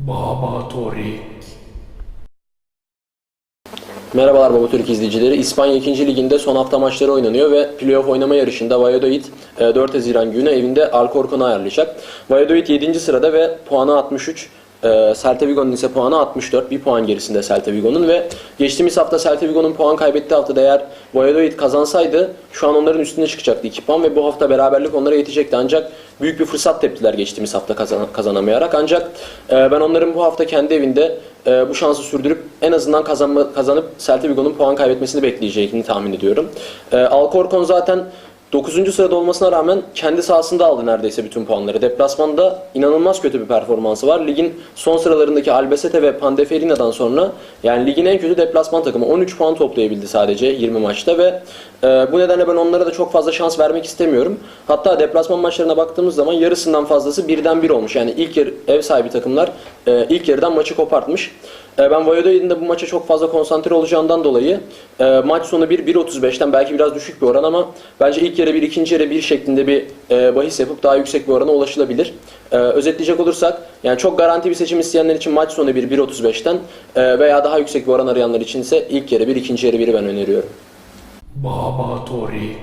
Baba Torik. Merhabalar Baba Türk izleyicileri. İspanya 2. Ligi'nde son hafta maçları oynanıyor ve playoff oynama yarışında Valladolid e, 4 Haziran günü evinde Alcorcon'u ayarlayacak. Valladolid 7. sırada ve puanı 63. E, Celta Vigo'nun ise puanı 64. Bir puan gerisinde Celta Vigo'nun ve geçtiğimiz hafta Celta Vigo'nun puan kaybettiği haftada eğer Valladolid kazansaydı şu an onların üstüne çıkacaktı 2 puan ve bu hafta beraberlik onlara yetecekti. Ancak büyük bir fırsat teptiler geçtiğimiz hafta kazan- kazanamayarak. Ancak e, ben onların bu hafta kendi evinde e, bu şansı sürdürüp en azından kazanma, kazanıp Celta Vigo'nun puan kaybetmesini bekleyeceğini tahmin ediyorum. E, Alcorcon zaten 9. sırada olmasına rağmen kendi sahasında aldı neredeyse bütün puanları. Deplasmanda inanılmaz kötü bir performansı var. Ligin son sıralarındaki Albacete ve Pandeferina'dan sonra yani ligin en kötü deplasman takımı. 13 puan toplayabildi sadece 20 maçta ve e, bu nedenle ben onlara da çok fazla şans vermek istemiyorum. Hatta deplasman maçlarına baktığımız zaman yarısından fazlası birden bir olmuş. Yani ilk yarı ev sahibi takımlar e, ilk yarıdan maçı kopartmış. E, Ben Valladolid'in de bu maça çok fazla konsantre olacağından dolayı e, maç sonu 1 1.35'ten belki biraz düşük bir oran ama bence ilk yarı 1 ikinci yarı 1 şeklinde bir e, bahis yapıp daha yüksek bir orana ulaşılabilir. E, özetleyecek olursak yani çok garanti bir seçim isteyenler için maç sonu 1 1.35'ten e, veya daha yüksek bir oran arayanlar için ise ilk yarı 1 ikinci yarı 1'i ben öneriyorum. Baba Torik.